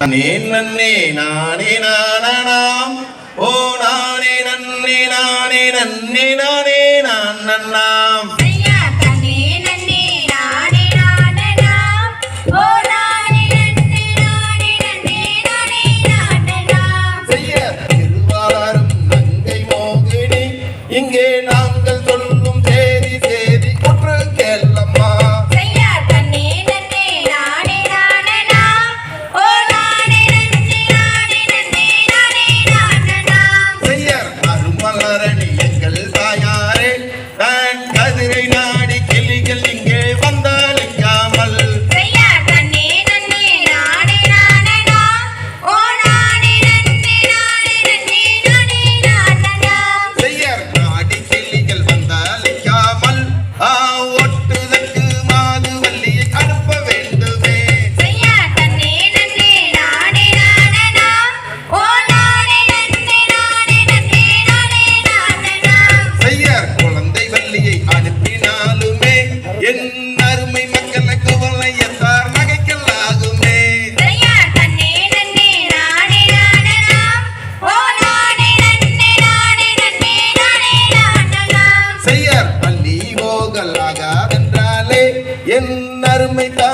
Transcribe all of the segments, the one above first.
நான் நன்னே நானே நானாம் ஓ நானே நன்னே நானே நன்னே நானே நான் நன்னாம். me down.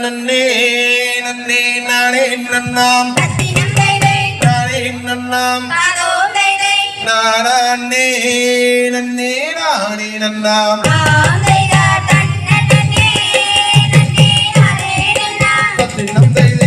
தன்னே. நன்னே நானே நன்னாம். நானே நன்னாம். நானே நன்னே. నీ నన్నా నంది నందై